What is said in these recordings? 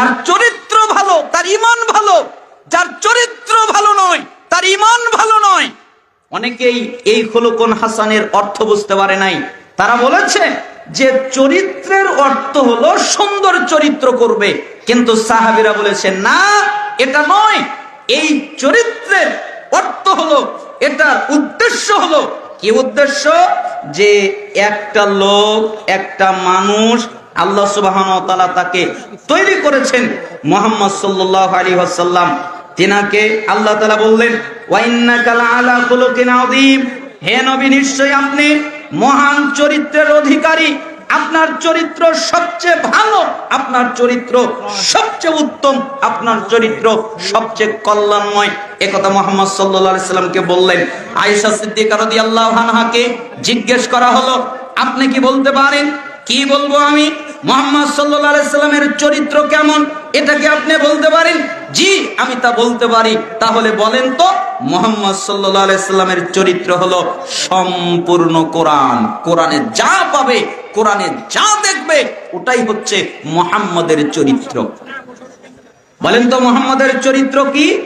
যার চরিত্র ভালো, তার ইমান ভালো, যার চরিত্র ভালো নয়, তার ইমান ভালো নয়। অনেকেই এই খোলকন হাসানের অর্থ বুঝতে পারে নাই। তারা বলেছে যে চরিত্রের অর্থ হলো সুন্দর চরিত্র করবে। কিন্তু সাহাবিরা বলেছে, না, এটা নয়। এই চরিত্রের অর্থ হলো, এটার উদ্দেশ্য হলো। কি উদ্দেশ্য? যে একটা লোক, একটা মানুষ আল্লাহ সুবাহন তালা তাকে তৈরি করেছেন মোহাম্মদ সাল্লাহ আলী আসাল্লাম তিনাকে আল্লাহ তালা বললেন হে নবী নিশ্চয় আপনি মহান চরিত্রের অধিকারী। আপনার চরিত্র সবচেয়ে ভালো, আপনার চরিত্র সবচেয়ে উত্তম, আপনার চরিত্র সবচেয়ে কল্যাণময়। একথা মোহাম্মদ সাল্লাল্লাহু সাল্লামকে বললেন। আয়েশা সিদ্দিকা রাদিয়াল্লাহু আনহাকে জিজ্ঞেস করা হলো, আপনি কি বলতে পারেন? কি বলব আমি? মোহাম্মদ সাল্লামের চরিত্র কেমন? এটাকে আপনি বলতে পারেন? জি, আমি তা বলতে পারি। তাহলে বলেন তো, মোহাম্মদ সাল্লামের চরিত্র হলো সম্পূর্ণ কোরআন। কোরআনে যা পাবে, কোরআনে যা দেখবে, ওটাই হচ্ছে মোহাম্মদের চরিত্র। বলেন তো, মোহাম্মদের চরিত্র কি?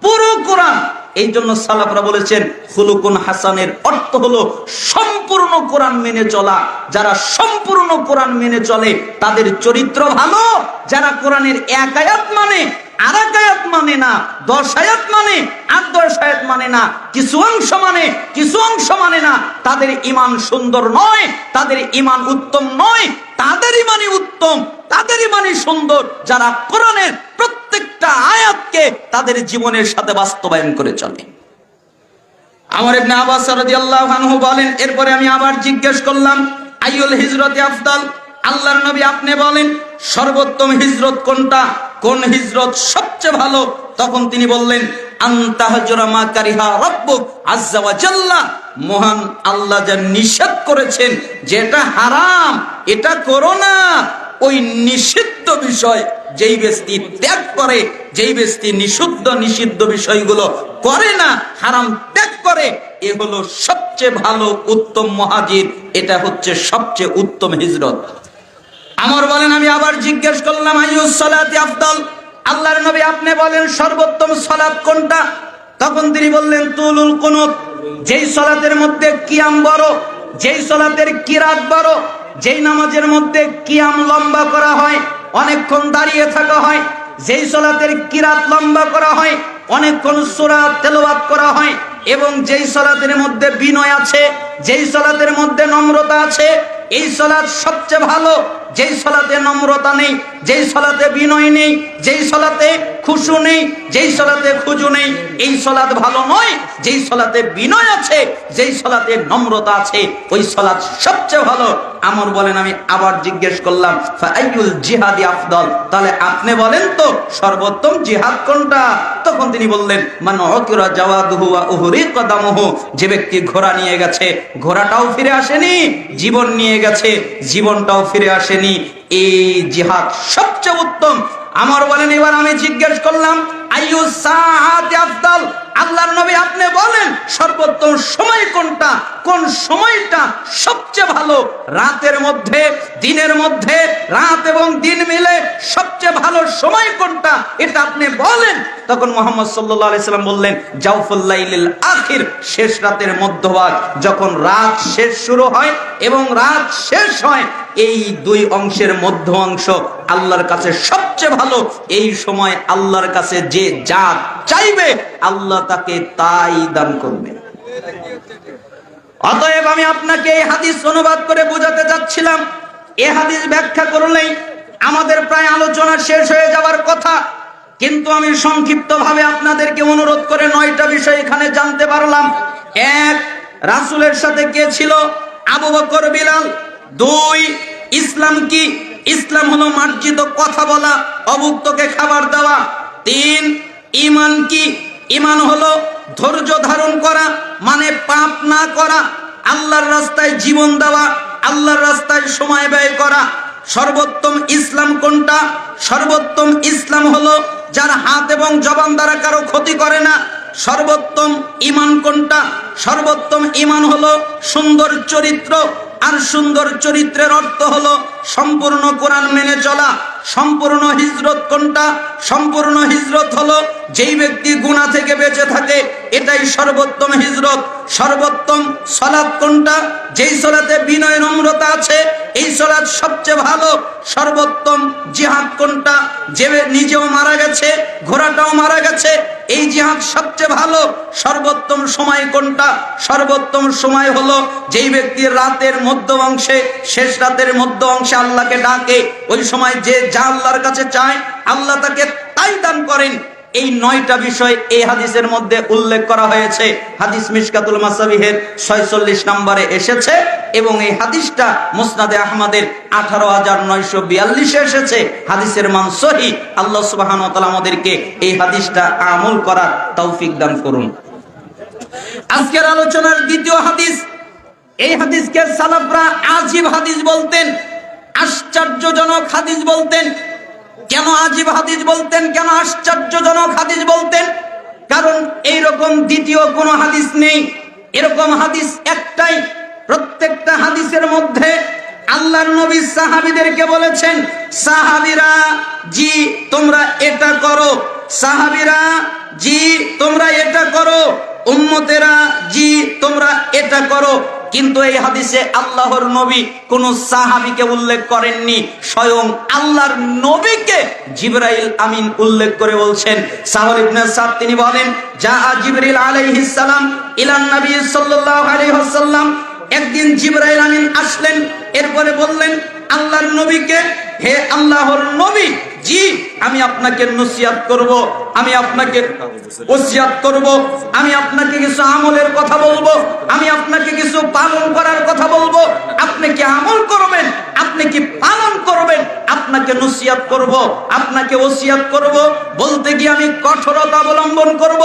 পুরো কোরআন। এই জন্য সালাফরা বলেছেন, খুলুকুন হাসানের অর্থ হলো সম্পূর্ণ কোরআন মেনে চলা। যারা সম্পূর্ণ কোরআন মেনে চলে, তাদের চরিত্র ভালো। যারা কোরআনের এক আয়াত মানে আর এক আয়াত মানে না, দশ আয়াত মানে আর দশ আয়াত মানে না, কিছু অংশ মানে কিছু অংশ মানে না, তাদের ইমান সুন্দর নয়, তাদের ইমান উত্তম নয়, তাদের ইমানই উত্তম, তাদের ইমানই সুন্দর। যারা কোরআনের প্রত্যেকটা আয়াতকে তাদের জীবনের সাথে বাস্তবায়ন করে চলে। আমার বলেন, এরপরে আমি আবার জিজ্ঞেস করলাম হিজরতে আফদাল? আল্লাহর নবী আপনি বলেন, সর্বোত্তম হিজরত কোনটা? কোন হিজরত সবচেয়ে ভালো? তখন তিনি বললেন মহান আল্লাহ যা নিষেধ করেছেন, যেটা হারাম, এটা করো না। ওই নিষিদ্ধ বিষয় যেই ব্যক্তি ত্যাগ করে, যেই ব্যক্তি নিষিদ্ধ নিষিদ্ধ বিষয়গুলো করে না, হারাম ত্যাগ করে, এ হলো সবচেয়ে ভালো উত্তম মহাজির। এটা হচ্ছে সবচেয়ে উত্তম হিজরত। আমার বলেন, আমি আবার জিজ্ঞেস করলাম, আইয়ুস সালাতি আফদল, আল্লাহর নবী আপনি বলেন সর্বোত্তম সালাত কোনটা? তখন তিনি বললেন, তুলুল কুনুত, যেই সালাতের মধ্যে কিয়াম বড়, যেই সালাতের কিরাত বড় যেই নামাজের মধ্যে কিয়াম লম্বা করা হয়, অনেকক্ষণ দাঁড়িয়ে থাকা হয়, যেই সালাতের কিরাত লম্বা করা হয়, অনেকক্ষণ সূরা তেলাওয়াত করা হয় এবং যেই সলাতের মধ্যে বিনয় আছে, যেই সলাতের মধ্যে নম্রতা আছে, এই সলাৎ সবচেয়ে ভালো। যেই সলাতে নম্রতা নেই, যেই সলাতে বিনয় নেই, যেই সলাতে খুশু নেই, যেই সলাতে খুজু নেই, এই সলাৎ ভালো নয়, যেই সলাতে বিনয় আছে, যেই সলাতে নম্রতা আছে, ওই সলাৎ সবচেয়ে ভালো। আমর বলেন, আমি আবার জিজ্ঞেস করলাম জিহাদি আফদল? তাহলে আপনি বলেন তো, সর্বোত্তম জিহাদ কোনটা? তখন তিনি বললেন মানে অকিরা জাওয়াদুহু ওয়া উহরিক যে ব্যক্তি ঘোড়া নিয়ে গেছে, ঘোড়াটাও ফিরে আসেনি, জীবন নিয়ে গেছে, জীবনটাও ফিরে আসেনি। এই জিহাদ সবচেয়ে উত্তম। আমার বলেন, এবার আমি জিজ্ঞেস করলাম, আইয়ু আল্লাহর নবী আপনি বলেন, সর্বোত্তম সময় কোনটা? কোন সময়টা সবচেয়ে ভালো? রাতের মধ্যে, দিনের মধ্যে, রাত এবং দিন মিলে সবচেয়ে ভালো সময় কোনটা? এটা আপনি বলেন। তখন মোহাম্মদ সাল্লাল্লাহু আলাইহি সাল্লাম বললেন জাউফুল্লাইলিল আখির শেষ রাতের মধ্যভাগ। যখন রাত শেষ শুরু হয় এবং রাত শেষ হয়, এই দুই অংশের মধ্য অংশ আল্লাহর কাছে সবচেয়ে ভালো। এই সময় আল্লাহর কাছে যে যা চাইবে, আল্লাহ তাকে তাই দান করবে। অতএব আমি আপনাকে এই হাদিস অনুবাদ করে বোঝাতে যাচ্ছিলাম এ হাদিস ব্যাখ্যা করলেই আমাদের প্রায় আলোচনা শেষ হয়ে যাওয়ার কথা। কিন্তু আমি সংক্ষিপ্ত ভাবে আপনাদেরকে অনুরোধ করে নয়টা বিষয় এখানে জানতে পারলাম। এক, রাসূলের সাথে কে ছিল? আবু বকর, বিলাল। দুই, ইসলাম কি? ইসলাম হলো মার্জিত কথা বলা, অভুক্তকে খাবার দেওয়া। তিন ইমান কি? ইমান হলো ধৈর্য ধারণ করা মানে পাপ না করা, আল্লাহর রাস্তায় জীবন দেওয়া, আল্লাহর রাস্তায় সময় ব্যয় করা। সর্বোত্তম ইসলাম কোনটা? সর্বোত্তম ইসলাম হলো যার হাত এবং জবান দ্বারা কারও ক্ষতি করে না, সর্বোত্তম ইমান কোনটা? সর্বোত্তম ইমান হলো সুন্দর চরিত্র, আর সুন্দর চরিত্রের অর্থ হলো সম্পূর্ণ কোরআন মেনে চলা। সম্পূর্ণ হিজরত কোনটা? সম্পূর্ণ হিজরত হলো যেই ব্যক্তি গুণা থেকে বেঁচে থাকে, এটাই সর্বোত্তম হিজরত। সর্বোত্তম সলাদ কোনটা? যেই সলাতে বিনয় নম্রতা আছে, এই সলাৎ সবচেয়ে ভালো। সর্বোত্তম জিহাদ কোনটা? যে নিজেও মারা গেছে, ঘোড়াটাও মারা গেছে, এই জিহাদ সবচেয়ে ভালো। সর্বোত্তম সময় কোনটা? সর্বোত্তম সময় হলো যেই ব্যক্তি রাতের মধ্য অংশে, শেষ রাতের মধ্য অংশে আল্লাহকে ডাকে, ওই সময় যে যা আল্লাহর কাছে চায়, আল্লাহ তাকে তাই দান করেন। এই নয়টা বিষয় এই হাদিসের মধ্যে উল্লেখ করা হয়েছে। হাদিস মিশকাতুল মাসাবিহের ছয়চল্লিশ নম্বরে এসেছে এবং এই হাদিসটা মুসনাদে আহমদের আঠারো হাজার নয়শো বিয়াল্লিশে এসেছে। হাদিসের মান সহি, আল্লাহ সুবাহ আমাদেরকে এই হাদিসটা আমল করার তৌফিক দান করুন। আজকের আলোচনার দ্বিতীয় হাদিস, এই হাদিসকে সালাফরা আজিব হাদিস বলতেন। আশ্চর্যজনক হাদিস বলতেন। কেন আজীব হাদিস বলতেন? কেন আশ্চর্যজনক হাদিস বলতেন? কারণ এইরকম দ্বিতীয় কোনো হাদিস নেই। এরকম হাদিস একটাই। প্রত্যেকটা হাদিসের মধ্যে আল্লাহর নবী সাহাবীদেরকে বলেছেন, সাহাবীরা, জি, তোমরা এটা করো। সাহাবীরা, জি, তোমরা এটা করো। উম্মতেরা, জি, তোমরা এটা করো। কিন্তু এই হাদিসে আল্লাহর নবী কোন সাহাবিকে উল্লেখ করেননি, স্বয়ং আল্লাহর নবীকে জিব্রাইল আমিন উল্লেখ করে বলছেন। সাহল ইবনে সাদ তিনি বলেন যা জিবরিল আলাইহিস সালাম ইলান নবী সাল্লাল্লাহু আলাইহি ওয়াসাল্লাম। একদিন জিব্রাইল আমিন আসলেন, এরপরে বললেন, আল্লাহর নবীকে হে আল্লাহর নবী, জি, আমি আপনাকে নসিহাত করব, আমি আপনাকে ওসিয়াত করব, আমি আপনাকে কিছু আমলের কথা বলব, আমি আপনাকে কিছু পালন করার কথা বলব। আপনি কি আমল করবেন? আপনি কি পালন করবেন? আপনাকে নসিয়াত করব, আপনাকে ওসিয়াত করব, বলতে গিয়ে আমি কঠোরতা অবলম্বন করব,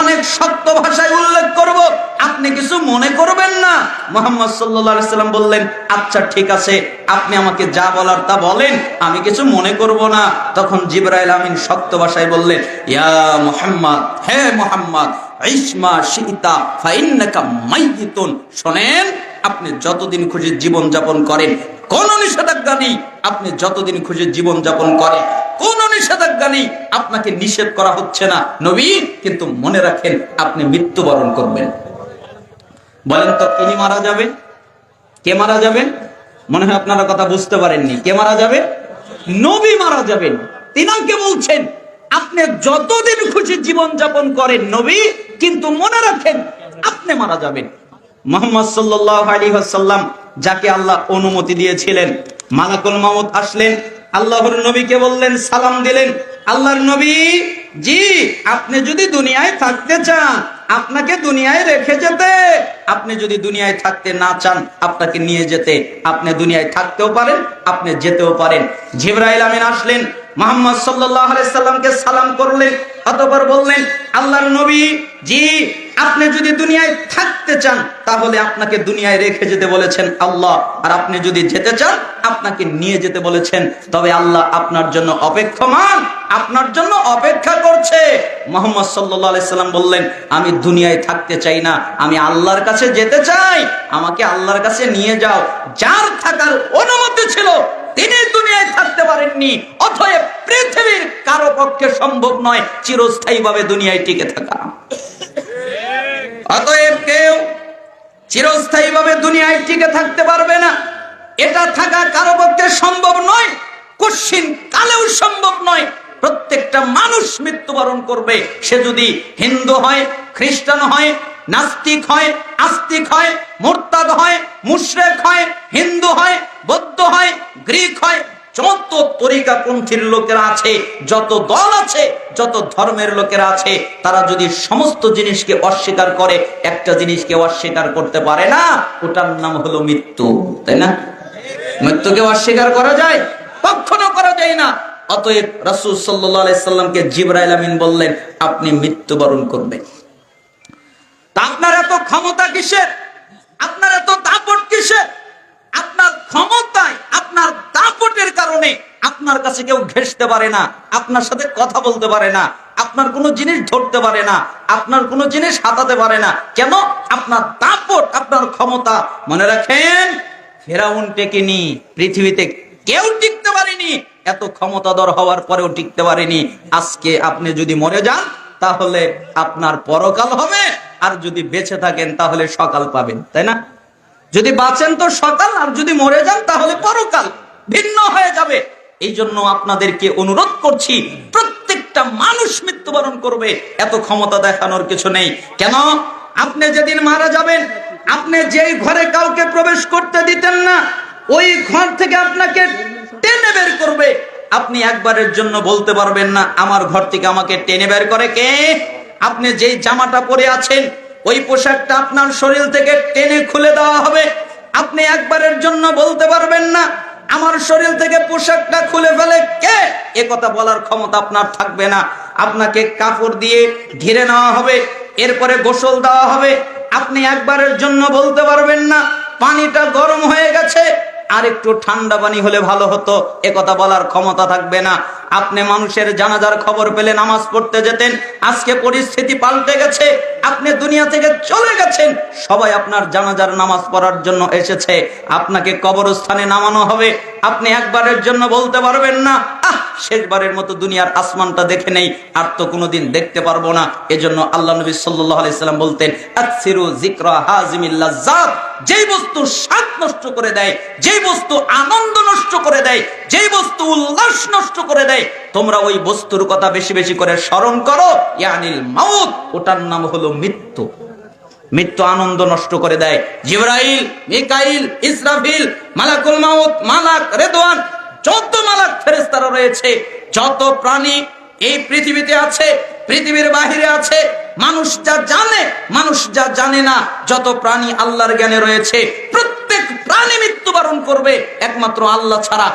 অনেক শক্ত ভাষায় উল্লেখ করব, আপনি কিছু মনে করবেন না। মোহাম্মদ সাল্লাল্লাহু সাল্লাম বললেন আচ্ছা ঠিক আছে, আপনি আমাকে যা বলার তা বলেন, আমি কিছু মনে করব না। তখন জিবরাইল আমিন শক্ত ভাষায় বললেন, ইয়া মুহাম্মদ, হে মুহাম্মদ ইসমা শীতা ফাইন্নাকা মাইয়িতুন। শোনেন আপনি যতদিন খুশি জীবন যাপন করেন, কোন নিষেধাজ্ঞা নেই। আপনি যতদিন খুশি জীবন যাপন করেন, কোন নিষেধাজ্ঞা নেই। আপনাকে নিষেধ করা হচ্ছে না। নবী, কিন্তু মনে রাখেন আপনি মৃত্যুবরণ করবেন। বলেন তো, তিনি মারা যাবেন কে মারা যাবেন মনে হয় আপনারা কথা বুঝতে পারেননি। কে মারা যাবে? নবী মারা যাবেন। তিনাকে বলছেন, আপনি যতদিন খুশি জীবন যাপন করেন নবী, কিন্তু মনে রাখেন আপনি মারা যাবেন। মোহাম্মদ সাল্লাহ আলী সাল্লাম যাকে আল্লাহ অনুমতি দিয়েছিলেন। মালাকুল মামুদ আসলেন, আল্লাহর নবীকে বললেন, সালাম দিলেন। আল্লাহর নবী, জি, আপনি যদি দুনিয়ায় থাকতে চান, আপনাকে দুনিয়ায় রেখে যেতে। আপনি যদি দুনিয়ায় থাকতে না চান, আপনাকে নিয়ে যেতে। আপনি দুনিয়ায় থাকতেও পারেন, আপনি যেতেও পারেন। জিব্রাইল আমিন আসলেন মোহাম্মদ সাল্লাহ সাল্লামকে সালাম করলেন, অতপর বললেন, আল্লাহর নবী, জি, আপনি যদি দুনিয়ায় থাকতে চান, তাহলে আপনাকে দুনিয়ায় রেখে যেতে বলেছেন আল্লাহ। আর আপনি যদি যেতে চান, আপনাকে নিয়ে যেতে বলেছেন। তবে আল্লাহ আপনার জন্য অপেক্ষমান, আপনার জন্য অপেক্ষা করছে। মোহাম্মদ সাল্লাহ সাল্লাম বললেন, আমি দুনিয়ায় থাকতে চাই না, আমি আল্লাহর কাছে যেতে চাই। আমাকে আল্লাহর কাছে নিয়ে যাও। যার থাকার অনুমতি ছিল তিনি দুনিয়ায় থাকতে পারেননি। অথব পৃথিবীর কারও পক্ষে সম্ভব নয় চিরস্থায়ী ভাবে দুনিয়ায় টিকে থাকা। অতএব কেউ চিরস্থায়ী ভাবে দুনিয়ায় টিকে থাকতে পারবে না। এটা থাকা কারও পক্ষে সম্ভব নয় কশিন কালেও সম্ভব নয়। প্রত্যেকটা মানুষ মৃত্যুবরণ করবে। সে যদি হিন্দু হয়, খ্রিস্টান হয়, নাস্তিক হয়, আস্তিক হয়, মোরতাদ হয়, মুশরেক হয়, হিন্দু হয় বৌদ্ধ হয়, গ্রিক হয় যত তরিকাপন্থীর লোকেরা আছে, যত দল আছে, যত ধর্মের লোকেরা আছে, তারা যদি সমস্ত জিনিসকে অস্বীকার করে, একটা জিনিসকে অস্বীকার করতে পারে না, ওটার নাম হলো মৃত্যু, তাই না? মৃত্যুকে অস্বীকার করা যায়, কখনো করা যায় না, অতএব রাসূল সাল্লামকে জিবরাইল আমিন বললেন, আপনি মৃত্যুবরণ করবেন। তা আপনার এত ক্ষমতা কিসের? আপনার এত দাপট কিসের? আপনার ক্ষমতায়, আপনার দাপটের কারণে আপনার কাছে কেউ ঘেসতে পারে না, আপনার সাথে কথা বলতে পারে না, আপনার কোনো জিনিস ধরতে পারে না, আপনার কোনো জিনিস হাতাতে পারে না। কেন? আপনার দাপট, আপনার ক্ষমতা। মনে রাখেন, ফেরাউন টেকেনি, পৃথিবীতে কেউ টিকতে পারেনি, এত ক্ষমতাধর হওয়ার পরেও টিকতে পারেনি। আজকে আপনি যদি মরে যান, তাহলে আপনার পরকাল হবে, আর যদি বেঁচে থাকেন, তাহলে সকাল পাবেন, তাই না? যদি বাঁচেন তো সকাল, আর যদি মরে যান তাহলে পরকাল। ভিন্ন হয়ে যাবে। এই জন্য আপনাদেরকে অনুরোধ করছি, প্রত্যেকটা মানুষ মৃত্যুবরণ করবে। এত ক্ষমতা দেখানোর কিছু নেই। কেন? আপনি যেদিন মারা যাবেন, আপনি যেই ঘরে কাউকে প্রবেশ করতে দিতেন না, ওই ঘর থেকে আপনাকে টেনে বের করবে। আপনি একবারের জন্য বলতে পারবেন না, আমার ঘর থেকে আমাকে টেনে বের করে কে? আপনি যেই জামাটা পরে আছেন ওই পোশাকটা আপনার শরীর থেকে টেনে খুলে দেওয়া হবে। আপনি একবারের জন্য বলতে পারবেন না, আমার শরীর থেকে পোশাকটা খুলে ফেলে কে? এ কথা বলার ক্ষমতা আপনার থাকবে না। আপনাকে কাপড় দিয়ে ঘিরে নেওয়া হবে, এরপরে গোসল দেওয়া হবে। আপনি একবারের জন্য বলতে পারবেন না, পানিটা গরম হয়ে গেছে আর একটু ঠান্ডা পানি হলে ভালো হতো। একথা কথা বলার ক্ষমতা থাকবে না। আপনি মানুষের জানাজার খবর পেলে নামাজ পড়তে যেতেন। আজকে পরিস্থিতি পাল্টে গেছে। আপনি দুনিয়া থেকে চলে গেছেন। সবাই আপনার জানাজার নামাজ পড়ার জন্য এসেছে। আপনাকে কবরস্থানে নামানো হবে। আপনি একবারের জন্য বলতে পারবেন না, আহ শেষবারের মতো দুনিয়ার আসমানটা দেখে নেই, আর তো কোনোদিন দেখতে পারব না। এজন্য আল্লাহ নবী সাল্লাম বলতেন যেই বস্তু স্বাদ নষ্ট করে দেয়, যেই বস্তু আনন্দ নষ্ট করে দেয়, যেই বস্তু উল্লাস নষ্ট করে দেয়, তোমরা ওই বস্তুর কথা বেশি বেশি করে স্মরণ করো, ইয়ানিল মাউত, ওটার নাম হলো মৃত্যু। মৃত্যু আনন্দ নষ্ট করে দেয়। জিব্রাইল, মিকাইল, ইসরাফিল, মালাকুল মাউত, মালাক, রেদওয়ান যত মালাক ফেরেস্তারা রয়েছে, যত প্রাণী এই পৃথিবীতে আছে, পৃথিবীর বাহিরে আছে, মানুষ যা জানে, মানুষ যা জানে না, যত প্রাণী আল্লাহর জ্ঞানে রয়েছে, প্রত্যেক প্রাণী মৃত্যুবরণ করবে, একমাত্র আল্লাহ ছাড়া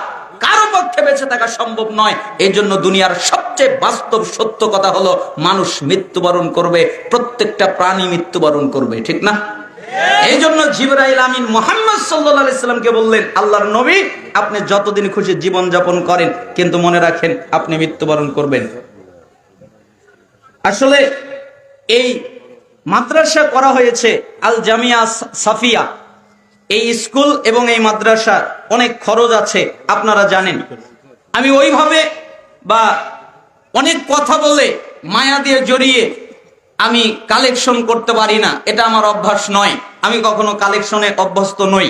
কারও পক্ষে বেঁচে থাকা সম্ভব নয়। এই জন্য দুনিয়ার সবচেয়ে বাস্তব সত্য কথা হলো, মানুষ মৃত্যুবরণ করবে, প্রত্যেকটা প্রাণী মৃত্যুবরণ করবে, ঠিক না? এই জন্য জিবরাইল আমিন মোহাম্মদ সাল্লাহ সাল্লামকে বললেন, আল্লাহর নবী আপনি যতদিন খুশি জীবন যাপন করেন, কিন্তু মনে রাখেন আপনি মৃত্যুবরণ করবেন। আসলে এই মাদ্রাসা করা হয়েছে আল জামিয়া সাফিয়া। এই স্কুল এবং এই মাদ্রাসার অনেক খরচ আছে, আপনারা জানেন। আমি ওইভাবে বা অনেক কথা বলে মায়া দিয়ে জড়িয়ে আমি কালেকশন করতে পারি না, এটা আমার অভ্যাস নয়। আমি কখনো কালেকশনে অভ্যস্ত নই।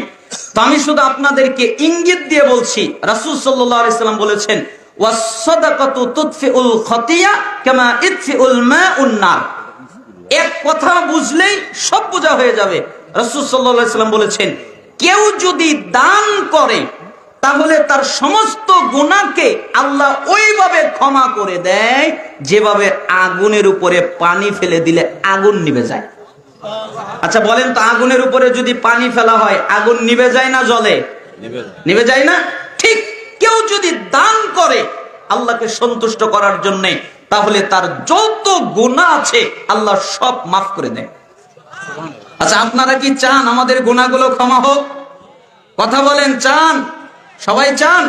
তো আমি শুধু আপনাদেরকে ইঙ্গিত দিয়ে বলছি, রাসূল বলেছেন এক কথা বুঝলেই সব বোঝা হয়ে যাবে। সাল্লাম বলেছেন, কেউ যদি দান করে তাহলে তার সমস্ত গুণাকে আল্লাহ ওইভাবে ক্ষমা করে দেয় যেভাবে আগুনের উপরে পানি ফেলে দিলে আগুন নিভে যায়। আচ্ছা বলেন তো আগুনের উপরে যদি পানি ফেলা হয় আগুন নিভে যায় না জলে নিভে যায়। না? ঠিক কেউ যদি দান করে আল্লাহকে সন্তুষ্ট করার জন্য তাহলে তার যত গুণা আছে আল্লাহ সব মাফ করে দেয়। আচ্ছা আপনারা কি চান আমাদের গুণাগুলো ক্ষমা হোক? কথা বলেন চান? সবাই চান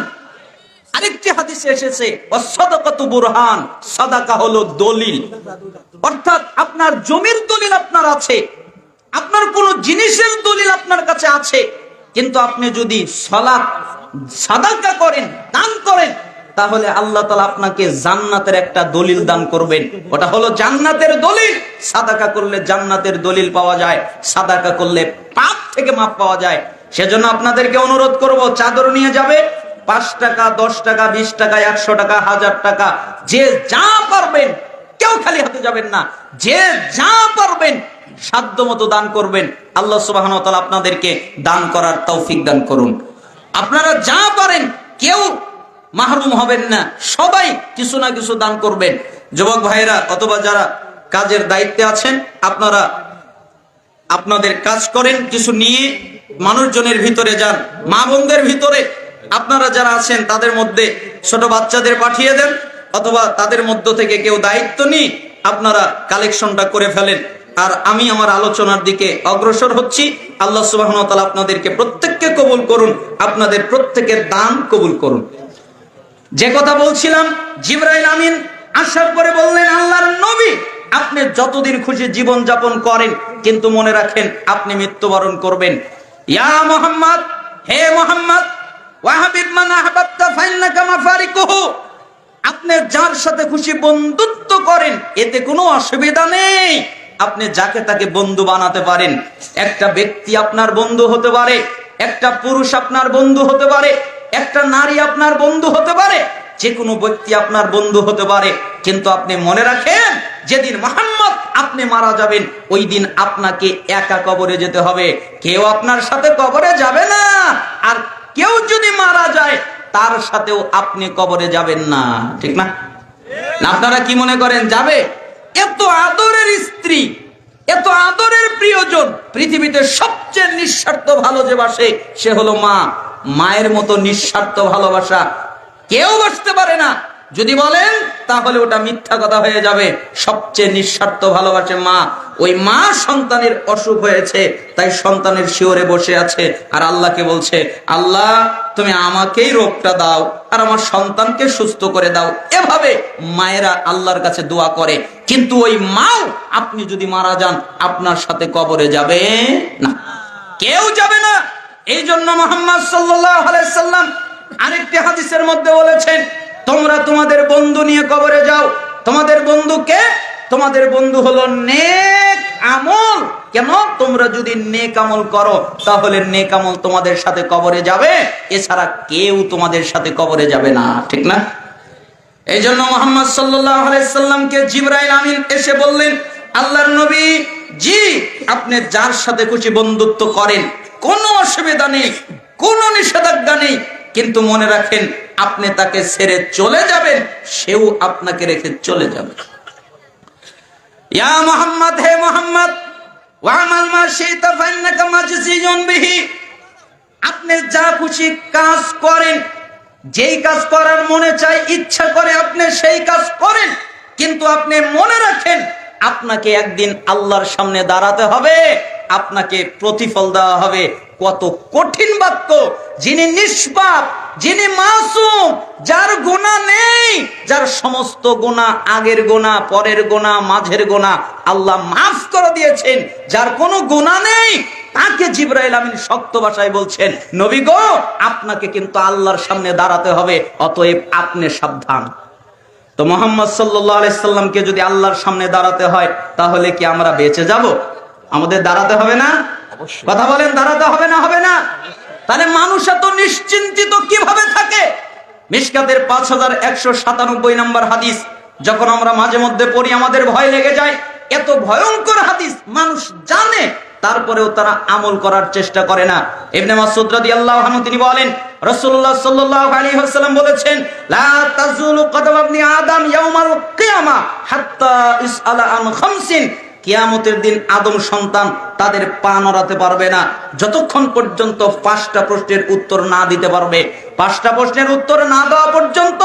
আরেকটি হাদিসে এসেছে বুরহান, সাদাকা হলো দলিল। অর্থাৎ আপনার জমির দলিল আপনার আছে, আপনার কোন জিনিসের দলিল আপনার কাছে আছে, কিন্তু আপনি যদি সলাৎ সাদাকা করেন, দান করেন, তাহলে আল্লাহ তালা আপনাকে জান্নাতের একটা দলিল দান করবেন। ওটা হলো জান্নাতের দলিল। সাদাকা করলে জান্নাতের দলিল পাওয়া যায়, সাদাকা করলে পাপ থেকে মাপ পাওয়া যায়। সেজন্য আপনাদেরকে অনুরোধ করব, চাদর নিয়ে যাবে, পাঁচ টাকা, দশ টাকা, বিশ টাকা, একশো টাকা, হাজার টাকা, যে যা পারবেন, কেউ খালি হাতে যাবেন না, যে যা পারবেন, সাধ্য মতো দান করবেন, আল্লাহ সুবাহ আপনাদেরকে দান করার তৌফিক দান করুন। আপনারা যা পারেন, কেউ মাহরুম হবেন না, সবাই কিছু না কিছু দান করবেন। যুবক ভাইরা অথবা যারা কাজের দায়িত্বে আছেন, আপনারা আপনাদের কাজ করেন, কিছু নিয়ে মানুষজনের ভিতরে যান, মা বোনদের ভিতরে। আপনারা যারা আছেন, তাদের মধ্যে ছোট বাচ্চাদের পাঠিয়ে দেন, অথবা তাদের মধ্য থেকে কেউ দায়িত্ব নিয়ে আপনারা কালেকশনটা করে ফেলেন। আর আমি আমার আলোচনার দিকে অগ্রসর হচ্ছি। আল্লাহ সুবাহ আপনাদেরকে প্রত্যেককে কবুল করুন, আপনাদের প্রত্যেকের দান কবুল করুন। যে কথা বলছিলাম, জিব্রাইল আমিন আসার পরে বললেন, আল্লাহর নবী আপনি যতদিন খুশি জীবন যাপন করেন, কিন্তু মনে রাখেন আপনি মৃত্যুবরণ করবেন। ইয়া মোহাম্মদ, হে মোহাম্মদ আপনি যার সাথে খুশি বন্ধুত্ব করেন, এতে কোনো অসুবিধা নেই। আপনি যাকে তাকে বন্ধু বানাতে পারেন, একটা ব্যক্তি আপনার বন্ধু হতে পারে, একটা পুরুষ আপনার বন্ধু হতে পারে, একটা নারী আপনার বন্ধু হতে পারে যে কোনো ব্যক্তি আপনার বন্ধু হতে পারে, কিন্তু আপনি মনে রাখেন, যেদিন মোহাম্মদ আপনি মারা যাবেন, ওই দিন আপনাকে একা কবরে যেতে হবে। কেউ আপনার সাথে কবরে যাবে না। আর কেউ যদি মারা যায়, তার সাথেও আপনি কবরে যাবেন না। ঠিক না, আপনারা কি মনে করেন, যাবে? এত আদরের স্ত্রী, এত আদরের প্রিয়জন, পৃথিবীতে সবচেয়ে নিঃস্বার্থ ভালো যে বাসে, সে হলো মা। মায়ের মতো নিঃস্বার্থ ভালোবাসা কেউ বাসতে পারে না। যদি বলেন, তাহলে ওটা মিথ্যা কথা হয়ে যাবে। সবচেয়ে নিঃস্বার্থ ভালোবাসে মা। ওই মা সন্তানের অসুখ হয়েছে, তাই সন্তানের শিওরে বসে আছে। আর আল্লাহকে বলছে, আল্লাহ, তুমি আমাকেই রোগটা দাও আর আমার সন্তানকে সুস্থ করে দাও। এভাবে মায়েরা আল্লাহর কাছে দোয়া করে। কিন্তু ওই মাও, আপনি যদি মারা যান, আপনার সাথে কবরে যাবে না। কেউ যাবে না। এই জন্য মোহাম্মদ সাল্লাম আরেকটি হাদিসের মধ্যে বলেছেন, তোমরা তোমাদের বন্ধু নিয়ে কবরে যাও। তোমাদের বন্ধুকে তোমাদের বন্ধু হলো নেক আমল। কেন? তোমরা যদি নেক আমল করো, তাহলে নেক আমল তোমাদের সাথে কবরে যাবে। এছাড়া কেউ তোমাদের সাথে কবরে যাবে না, ঠিক না? এই জন্য মোহাম্মদ সাল্লামকে জিব্রাইল আমিন এসে বললেন, আল্লাহর নবী, জি, আপনি যার সাথে খুশি বন্ধুত্ব করেন, কোনো অসুবিধা নেই, কোনো নিষেধাজ্ঞা নেই কিন্তু মনে রাখেন, আপনি তাকে ছেড়ে চলে যাবেন, সেও আপনাকে রেখে চলে যাবে। ইয়া হে মোহাম্মদ আপনি যা খুশি কাজ করেন, যেই কাজ করার মনে চাই, ইচ্ছা করে আপনি সেই কাজ করেন, কিন্তু আপনি মনে রাখেন আপনাকে একদিন আল্লাহর সামনে দাঁড়াতে হবে, আপনাকে প্রতিফল দেওয়া হবে। কত কঠিন বাক্য। যিনি নিষ্পাপ, যিনি মাসুম, যার গোনা নেই, যার সমস্ত গোনা আগের গোনা পরের গোনা মাঝের গোনা আল্লাহ মাফ করে দিয়েছেন, যার কোনো গোনা নেই, তাকে জিব্রাইল আমিন শক্ত ভাষায় বলছেন, নবী গো, আপনাকে কিন্তু আল্লাহর সামনে দাঁড়াতে হবে, অতএব আপনি সাবধান। তো মোহাম্মদ সাল্লাহ আলাইসাল্লামকে যদি আল্লাহর সামনে দাঁড়াতে হয় তাহলে কি আমরা বেঁচে যাব? আমাদের দাঁড়াতে হবে না? কথা বলেন দাঁড়াতে হবে না হবে না? তাহলে মানুষ এত নিশ্চিন্তিত কীভাবে থাকে? মিসকাতের পাঁচ হাজার একশো সাতানব্বই নম্বর হাদিস যখন আমরা মাঝে মধ্যে পড়ি আমাদের ভয় লেগে যায়। এত ভয়ঙ্কর হাদিস মানুষ জানে। তারপরেও তারা আমল করার চেষ্টা করে না। ইবনে মাসউদ রাদিয়াল্লাহু আনহু তিনি বলেন, রাসূলুল্লাহ সাল্লাল্লাহু আলাইহি ওয়াসাল্লাম বলেছেন, লা তাজুলু কদম ইবনি আদম ইয়াউমাল কিয়ামা হাত্তা ইসআলা আন খামসিন। কিয়ামতের দিন আদম সন্তান তাদের পা নড়াতে পারবে না। যতক্ষণ পর্যন্ত পাঁচটা প্রশ্নের উত্তর না দিতে পারবে, পাঁচটা প্রশ্নের উত্তর না দেওয়া পর্যন্ত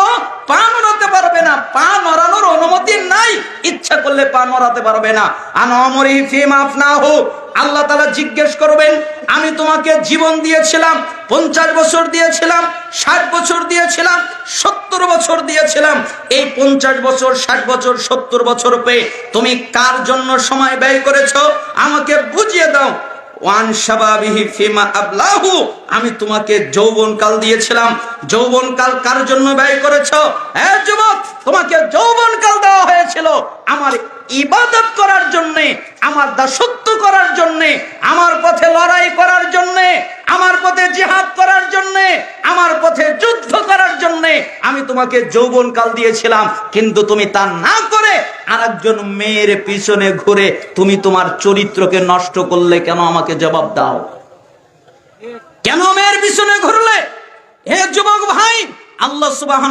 পা নড়াতে পারবে না। পা নড়ানোর অনুমতি নাই। ইচ্ছা করলে পা নড়াতে পারবে না। আনমরি ফিম আফনাহু। আল্লাহ তাআলা জিজ্ঞেস করবেন, আমি তোমাকে জীবন দিয়েছিলাম, পঞ্চাশ বছর দিয়েছিলাম, ষাট বছর দিয়েছিলাম, সত্তর বছর দিয়েছিলাম। এই পঞ্চাশ বছর, ষাট বছর, সত্তর বছর পেয়ে তুমি কার জন্য সময় ব্যয় করেছ? আমাকে বুঝিয়ে দাও। আমি তোমাকে যৌবনকাল দিয়েছিলাম। যৌবনকাল কার জন্য ব্যয় করেছ? তোমাকে যৌবনকাল দেওয়া হয়েছিল আমার ইবাদত করার জন্যে, আমার দাসত্ব করার জন্যে, আমার পথে লড়াই করার জন্যে, আমার পথে জিহাদ করার জন্যে, আমার পথে যুদ্ধ করার জন্যে আমি তোমাকে যৌবনকাল দিয়েছিলাম। কিন্তু তুমি তা না করে আর একজন মেয়ের পিছনে ঘুরে তুমি তোমার চরিত্রকে নষ্ট করলে কেন আমাকে জবাব দাও? কেন মেয়ের পিছনে ঘুরলে? হে যুবক ভাই, আল্লাহ সুবাহ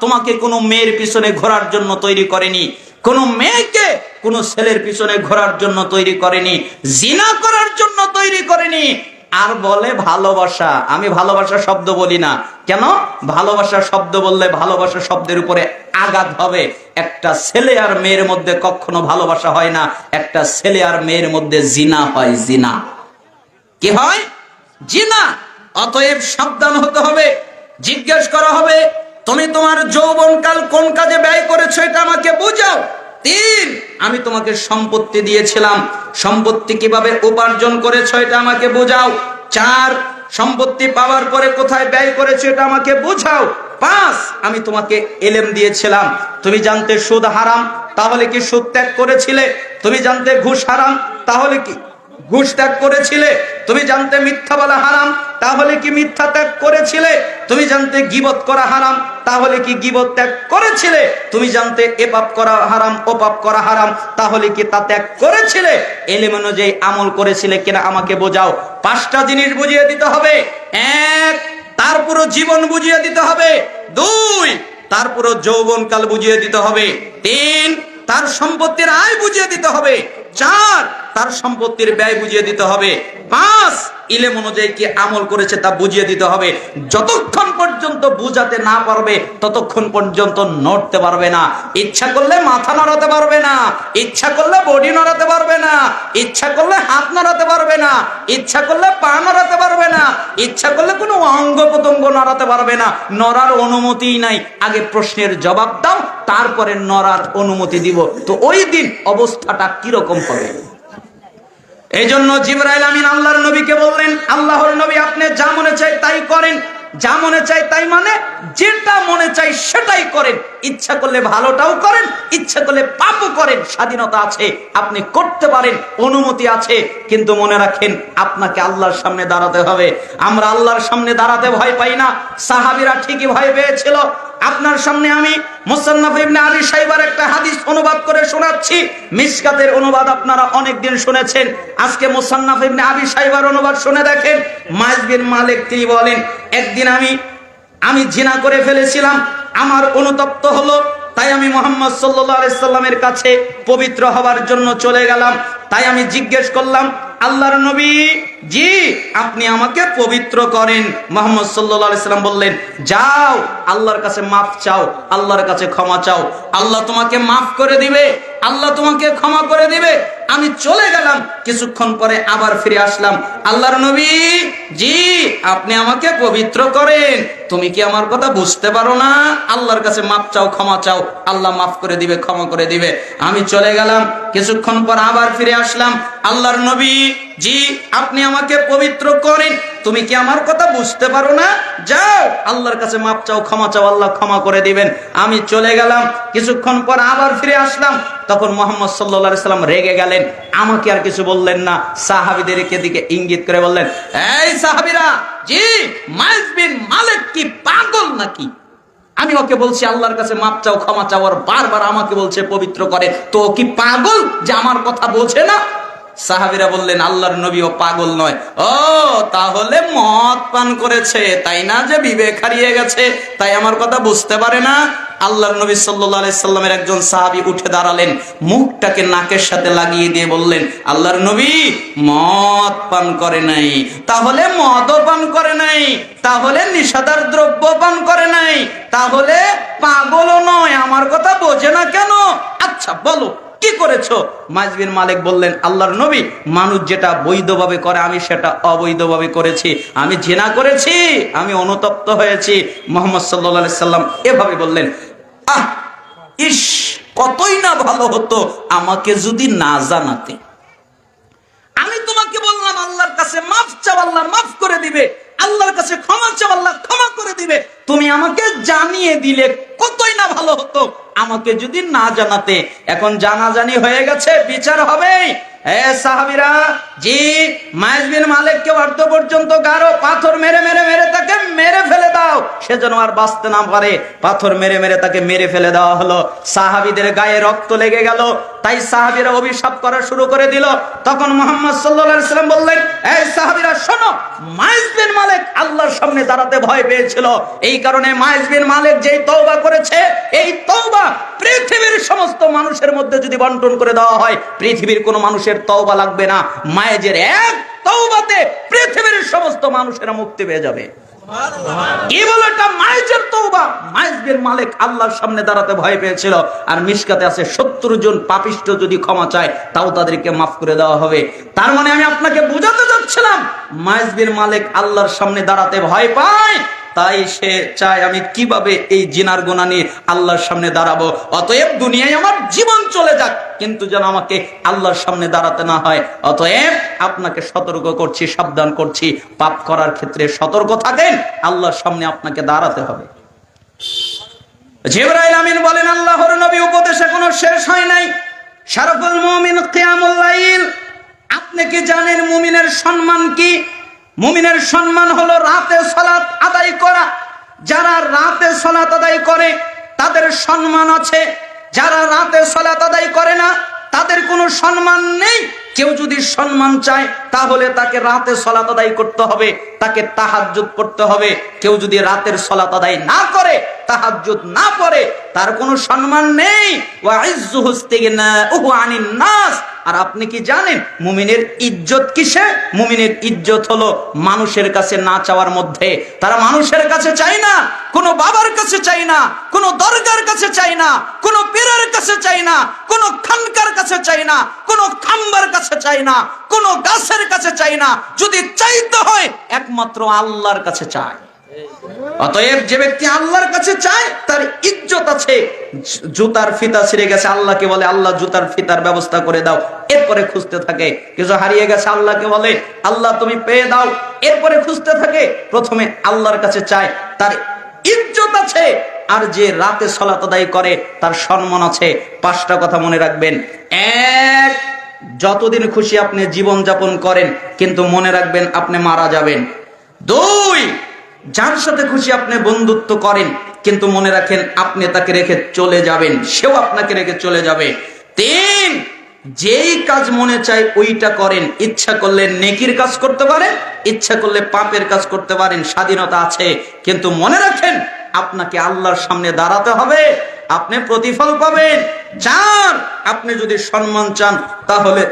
তোমাকে কোনো মেয়ের পিছনে ঘোরার জন্য তৈরি করেনি। কোন মেয়েকে কোন ছেলের পিছনে ঘোরার জন্য তৈরি করেনি। জিনা করার জন্য তৈরি করেনি। আর বলে ভালোবাসা, আমি ভালোবাসা শব্দ বলি না। কেন? ভালোবাসা শব্দ বললে ভালোবাসা শব্দের উপরে আঘাত হবে। একটা ছেলে আর মেয়ের মধ্যে কখনো ভালোবাসা হয় না, একটা ছেলে আর মেয়ের মধ্যে জিনা হয় জিনা। কি হয়? জিনা। অতএব সাবধান হতে হবে, জিজ্ঞেস করা হবে, তুমি তোমার যৌবনকাল কোন কাজে ব্যয় করেছ এটা আমাকে বুঝাও। তিন, আমি তোমাকে সম্পত্তি দিয়েছিলাম। সম্পত্তি কীভাবে উপার্জন করেছ এটা আমাকে বোঝাও। চার, সম্পত্তি পাওয়ার পরে কোথায় ব্যয় করেছ এটা আমাকে বুঝাও। পাঁচ আমি তোমাকে এলেম দিয়েছিলাম। তুমি জানতে সুদ হারাম, তাহলে কি সুদ ত্যাগ করেছিলে? তুমি জানতে ঘুষ হারাম, তাহলে কি ঘুষ ত্যাগ করেছিলে? তুমি জানতে মিথ্যা বলা হারাম, তাহলে কি মিথ্যা ত্যাগ করেছিলে? তুমি জানতে গিবত করা হারাম, তাহলে কি গিবত ত্যাগ করেছিলে? তুমি জানতে এ পাপ করা হারাম ও পাপ করা হারাম, তাহলে কি তা ত্যাগ করেছিলে? এলেম অনুযায়ী আমল করেছিলে কিনা আমাকে বোঝাও। পাঁচটা জিনিস বুঝিয়ে দিতে হবে। এক তার পুরো জীবন বুঝিয়ে দিতে হবে। দুই, তার পুরো যৌবনকাল বুঝিয়ে দিতে হবে। তিন, তার সম্পত্তির আয় বুঝিয়ে দিতে হবে। চার তার সম্পত্তির ব্যয় বুঝিয়ে দিতে হবে। পাঁচ, ইলেম অনুযায়ী কি আমল করেছে তা বুঝিয়ে দিতে হবে। যতক্ষণ পর্যন্ত বুঝাতে না পারবে, ততক্ষণ পর্যন্ত নড়তে পারবে না। ইচ্ছা করলে মাথা নড়াতে পারবে না। ইচ্ছা করলে বডি নড়াতে পারবে না। ইচ্ছা করলে হাত নড়াতে পারবে না। ইচ্ছা করলে পা নড়াতে পারবে না। ইচ্ছা করলে কোনো অঙ্গ প্রত্যঙ্গ নড়াতে পারবে না। নড়ার অনুমতিই নাই। আগে প্রশ্নের জবাব দাও, তারপরে নড়ার অনুমতি দিব। তো ওই দিন অবস্থাটা কীরকম হবে? এই জন্য জিবরাইল আমিন আল্লাহর নবীকে বললেন, আল্লাহর নবী আপনি যা মনে চাই তাই করেন। যা মনে চাই তাই মানে যেটা মনে চাই সেটাই করেন। ইচ্ছা করলে ভালোটাও করেন, ইচ্ছা করলে পাপও করেন। স্বাধীনতা আছে, আপনি করতে পারেন, অনুমতি আছে। কিন্তু মনে রাখেন, আপনাকে আল্লাহর সামনে দাঁড়াতে হবে। আমরা আল্লাহর সামনে দাঁড়াতে ভয় পাই না। সাহাবিরা ঠিকই ভয় পেয়েছিল। আপনার সামনে আমি মুসান্নাফ ইবনে আলী সাইবার একটা হাদিস অনুবাদ করে শোনাচ্ছি। মিসকাতের অনুবাদ আপনারা অনেক দিন শুনেছেন। আজকে মুসান্নাফ ইবনে আবি সাইবার অনুবাদ শুনে দেখেন। মাইজ বিন মালিক তিনি বলেন, একদিন আমি আমি জিনা করে ফেলেছিলাম। আমার অনুতপ্ত হলো, তাই আমি মোহাম্মদ আলাইহি সাল্লামের কাছে পবিত্র হবার জন্য চলে গেলাম। তাই আমি জিজ্ঞেস করলাম আল্লাহর নবী, জি, আপনি আমাকে পবিত্র করেন। মোহাম্মদ সাল্লাম বললেন, যাও, আল্লাহর কাছে মাফ চাও, আল্লাহর কাছে ক্ষমা চাও। আল্লাহ তোমাকে মাফ করে দিবে। আল্লাহ তোমাকে ক্ষমা করে দিবে। আমি চলে গেলাম, কিছুক্ষণ পরে আবার ফিরে আসলাম। আল্লাহর নবী, জি, আপনি আমাকে পবিত্র করেন। তুমি কি আমার কথা বুঝতে পারো না? আল্লাহর কাছে মাপ চাও, ক্ষমা চাও। আল্লাহ মাফ করে দিবে, ক্ষমা করে দিবে। আমি চলে গেলাম, কিছুক্ষণ পর আবার ফিরে আসলাম। আল্লাহর নবী, জি, আপনি আমাকে পবিত্র করেন। তুমি কি আমার কথা বুঝতে পারো না? যাও, আল্লাহর কাছে মাপ চাও, ক্ষমা চাও, আল্লাহ ক্ষমা করে দিবেন। আমি চলে গেলাম, কিছুক্ষণ পর আবার ফিরে আসলাম। তখন মোহাম্মদ সাল্লা সাল্লাম রেগে গেলেন। আমাকে আর কিছু বললেন না। সাহাবিদেরকে দিকে ইঙ্গিত করে বললেন, এই সাহাবিরা, জি, মাইজ বিন মালিক কি পাগল নাকি? আমি ওকে বলছি, আল্লাহর কাছে মাপ চাও, ক্ষমা চাও, আর বারবার আমাকে বলছে পবিত্র করে। তো কি পাগল যে আমার কথা বোঝে না? সাহাবিরা বললেন, আল্লাহর নবী ও পাগল নয়। ও, তাহলে মদ পান করেছে, তাই না যে বিবেক হারিয়ে গেছে? তাই আমার কথা বুঝতে পারে না? আল্লাহর নবী আলাইহি সাল্লামের একজন সাহাবী উঠে দাঁড়ালেন, মুখটাকে নাকের সাথে লাগিয়ে দিয়ে বললেন, আল্লাহর নবী, মদ পান করে নাই। তাহলে মদও পান করে নাই, তাহলে নিষাদার দ্রব্য পান করে নাই, তাহলে পাগলও নয়, আমার কথা বোঝে না কেন? আচ্ছা বলো। কি করেছ? মাজবিন মালিক বললেন, আল্লাহর নবী, মানুষ যেটা বৈধভাবে করে, আমি সেটা অবৈধভাবে করেছি। আমি জেনা করেছি, আমি অনুতপ্ত হয়েছি। মোহাম্মদ সাল্লাহ সাল্লাম এভাবে বললেন, আহ ইস কতই না ভালো হতো আমাকে যদি না জানাতে। আমি তোমাকে বললাম, আল্লাহর কাছে মাফ চাও, আল্লাহ মাফ করে দিবে। আল্লাহর কাছে ক্ষমা চাও, আল্লাহ ক্ষমা করে দিবে। তুমি আমাকে জানিয়ে দিলে কতই না ভালো হতো। আমাকে যদি না জানাতে, এখন জানাজানি হয়ে গেছে, বিচার হবে এ অভিশাপ করা শুরু করে দিল। তখন মোহাম্মদ সাল্লাম বললেন সাহাবিরা, শোনো, মাইজ বিন মালিক আল্লাহর সামনে দাঁড়াতে ভয় পেয়েছিল। এই কারণে মাইজ বিন মালিক যেই তওবা করেছে, এই তৌবা পৃথিবীর সমস্ত মানুষের মধ্যে যদি বন্টন করে দেওয়া হয়, পৃথিবীর কোনো মানুষের তওবা লাগবে না। মায়েজের এক তওবাতে পৃথিবীর সমস্ত মানুষেরা মুক্তি পেয়ে যাবে। কি বলে এটা? মাইজের তওবা। মাইজের মালিক আল্লাহর সামনে দাঁড়াতে ভয় পেয়েছিল। আর মিশকাতে আছে সত্তর জন পাপিষ্ট যদি ক্ষমা চায় তাও তাদেরকে মাফ করে দেওয়া হবে। তার মানে আমি আপনাকে বোঝাতে যাচ্ছিলাম মাইজবির মালিক আল্লাহর সামনে দাঁড়াতে ভয় পায়। তাই সে চায় আমি কীভাবে এই জিনার গোনা নিয়ে আল্লাহর সামনে দাঁড়াবো? অতএব দুনিয়ায় আমার জীবন চলে যাক। কিন্তু যেন আমাকে আল্লাহর সামনে দাঁড়াতে না হয়। অতএব আপনাকে সতর্ক করছি, সাবধান করছি। পাপ করার ক্ষেত্রে সতর্ক থাকেন। আল্লাহর সামনে আপনাকে দাঁড়াতে হবে। জিবরাইল আমিন বলেন, আল্লাহর নবী উপদেশ এখনও শেষ হয় নাই। শারফুল মুমিন কিয়ামুল আপনি কি জানেন মুমিনের সম্মান কি? মুমিনের সম্মান হলো রাতে সলাত আদায় করা। যারা রাতে সলাত আদায় করে, তাদের সম্মান আছে। যারা রাতে সলাত আদায় করে না তাদের কোনো সম্মান নেই। কেউ যদি সম্মান চায়, তাহলে তাকে রাতে সলাত আদায় করতে হবে, তাকে তাহাজ্জুদ করতে হবে। কেউ যদি রাতের সলাত আদায় না করে, তাহাজ্জুদ না করে তার কোনো সম্মান নেই। নাস। আর আপনি কি জানেন, মুমিনের ইজ্জত কিসে? মুমিনের ইজ্জত হলো মানুষের কাছে না চাওয়ার মধ্যে। তারা মানুষের কাছে চায় না, কোনো বাবার কাছে চাই না, কোনো দরগার কাছে চাই না, কোনো পীরের কাছে চাই না, কোনো খানকার কাছে চাই না, কোনো খাম্বার কাছে চাই না, কোনো গাছের কাছে চাই না, যদি চাইতে হয় একমাত্র আল্লাহর কাছে চায় অতএব যে ব্যক্তি আল্লাহর কাছে চায়, তার ইজ্জত আছে, জুতার ফিতা ছিঁড়ে গেছে, আল্লাহকে বলে, আল্লাহ, জুতার ফিতার ব্যবস্থা করে দাও। এরপরে খুঁজতে থাকে, কিছু হারিয়ে গেছে, আল্লাহকে বলে, আল্লাহ, তুমি পেয়ে দাও। এরপরে খুঁজতে থাকে, প্রথমে আল্লাহর কাছে চায়, তার ইজ্জত আছে আর যে রাতে সলাত আদায় করে, তার সম্মান আছে। পাঁচটা কথা মনে রাখবেন। এক, যতদিন খুশি আপনি জীবন যাপন করেন, কিন্তু মনে রাখবেন আপনি মারা যাবেন। দুই, যার সাথে খুশি আপনি বন্ধুত্ব করেন, কিন্তু মনে রাখেন আপনি তাকে রেখে চলে যাবেন। সেও আপনাকে রেখে চলে যাবে। তিন, যেই কাজ মনে চায় ওইটা করেন। ইচ্ছা করলে নেকির কাজ করতে পারেন, ইচ্ছা করলে পাপের কাজ করতে পারেন। স্বাধীনতা আছে, কিন্তু মনে রাখেন আপনাকে আল্লাহর সামনে দাঁড়াতে হবে। আপনি প্রতিফল পাবেন। চান, আপনি যদি সম্মান চান, তাহলে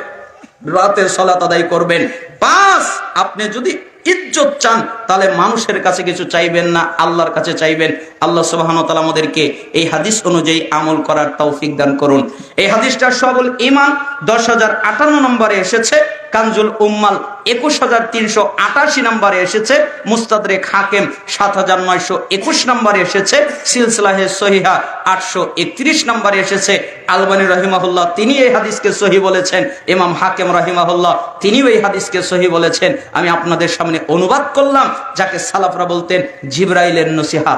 রাতের সলাত আদায় করবেন। পাঁচ আপনি যদি ইজ্জত চান, তাহলে মানুষের কাছে কিছু চাইবেন না, আল্লাহর কাছে চাইবেন। আল্লাহ সুবাহন তালা আমাদেরকে এই হাদিস অনুযায়ী আমল করার তৌফিক দান করুন। এই হাদিসটা সবল ইমান দশ হাজার আটান্ন নম্বরে এসেছে। কানজুল উম্মাল একুশ হাজার তিনশো আটাশি নম্বরে এসেছে। মুস্তাদরে খাকেম সাত হাজার নয়শো একুশ নম্বরে এসেছে। সিলসিলাহে সহিহা আটশো একত্রিশ নম্বরে এসেছে। আলবানী রহিমাহুল্লাহ তিনি এই হাদিসকে সহি বলেছেন। ইমাম হাকেম রহিমাহুল্লাহ তিনিও এই হাদিসকে সহি বলেছেন। আমি আপনাদের সামনে অনুবাদ করলাম, যাকে সালাফরা বলতেন জিব্রাইলের নসিহা